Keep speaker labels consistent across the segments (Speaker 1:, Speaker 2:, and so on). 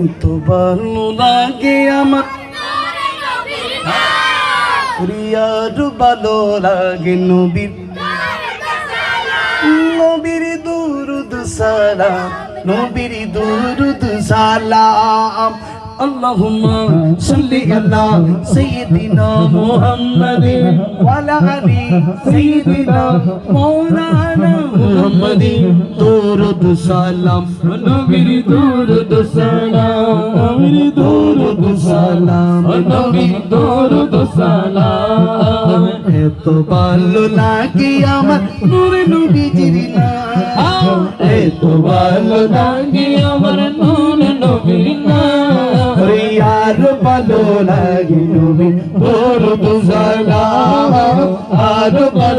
Speaker 1: এত ভালো লাগে আমার। প্রিয়ার ভালো লাগে নবীর। নবীর দুরুদ সালাম নবীর দুরুদ সালাম। اللهم صل على سيدنا محمد وعلى ال سيدنا مولانا محمد درود سلام
Speaker 2: নবীর দুরুদ সালাম নবীর
Speaker 1: درود سلام
Speaker 2: নবীর দুরুদ সালাম
Speaker 1: এত ভালো লাগে আমার নূর নবীজির নাম এত ভালো
Speaker 2: লাগে আমার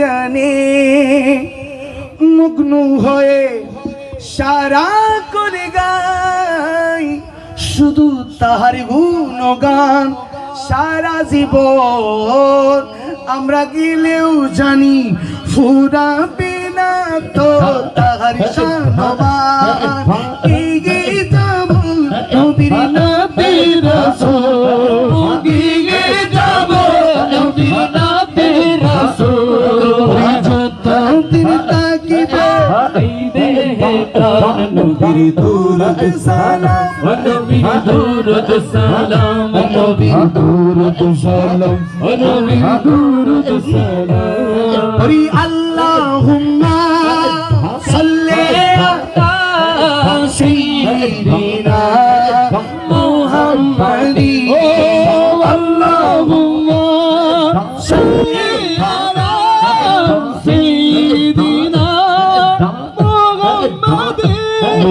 Speaker 1: জানে মগ্ন হয়ে সারা করে গাই। শুধু তাহার গুণগান সারা জীবন। আমরা গেলেও জানি ফুরাবে না তো তাহার সানবান। এগিয়ে যাব নবীর
Speaker 2: নবীর রাসূল
Speaker 1: তাকিবে
Speaker 2: এই দেহে প্রাণ নবীর
Speaker 1: দুরুদ সালাম
Speaker 2: সালাম নবীর
Speaker 1: দুরুদ সালাম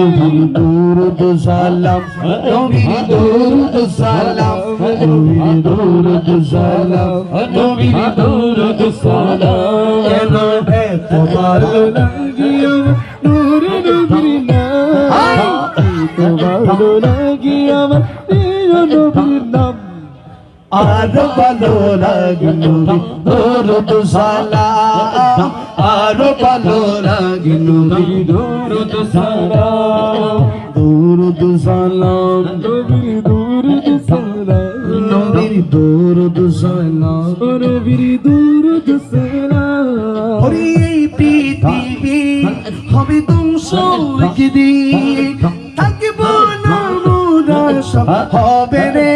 Speaker 2: নবীর দুরুদ সালাম
Speaker 1: নবীর দুরুদ সালাম নবীর দুরুদ সালাম নবীর দুরুদ সালাম। কেন এত আর ভালো লাগে নবী দরুদ সালাম আর ভালো লাগে নবী
Speaker 2: দুরুদ সালাম
Speaker 1: দরুদ সালাম
Speaker 2: নবীর দুরুদ সালাম
Speaker 1: নবীর দরুদ সালাম
Speaker 2: নবীর দুরুদ সালাম
Speaker 1: হরি এই পৃথিবী হবে ধ্বংস একদিন। থাকব না মোরা সব হবে রে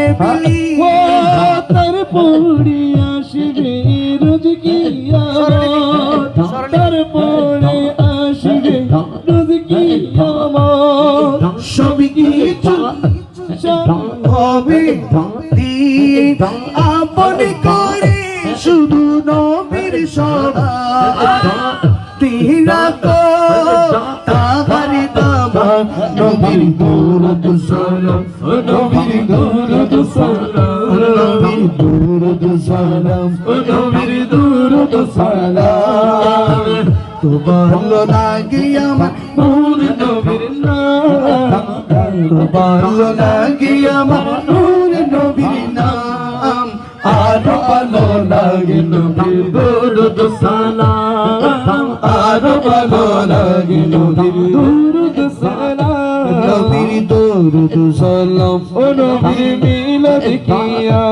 Speaker 1: হবে দিন আপন করে শুধু নবীর কো তাহার দামা নবীর দুরুদ সালাম
Speaker 2: নবীর দুরুদ সালাম
Speaker 1: নবীর দুরুদ সালাম
Speaker 2: নবীর দুরুদ সালাম
Speaker 1: তো লাগে আমার
Speaker 2: নবীর নাম।
Speaker 1: তো লাগে আমার ভালো লাগে নবীর
Speaker 2: দুরুদ সালাম
Speaker 1: আর ভালো লাগে
Speaker 2: দুরুদ সালাম
Speaker 1: নবীর দরুদ সালাম
Speaker 2: ও নবীর মিলাদ কিয়া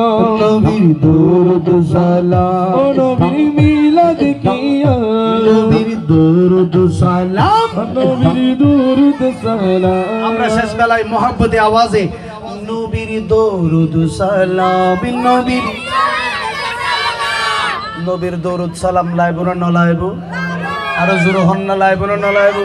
Speaker 1: নবীর দরুদ সালাম
Speaker 2: ও নবীর মিলাদ কিয়া
Speaker 1: নবীর দরুদ সালাম
Speaker 2: নবীর দুরুদ সালাম
Speaker 1: আমরা শেষ বেলায় মহাব্বতে আওয়াজে, নবীর দরুদ সালাম, নবীর নবীর দৌরুদ সালাম লাইব না নলাইব? আরও জোর হন না লাইব না নলাইব?